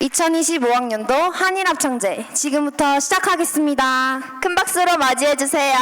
2025학년도 한일합창제 지금부터 시작하겠습니다. 큰 박수로 맞이해 주세요.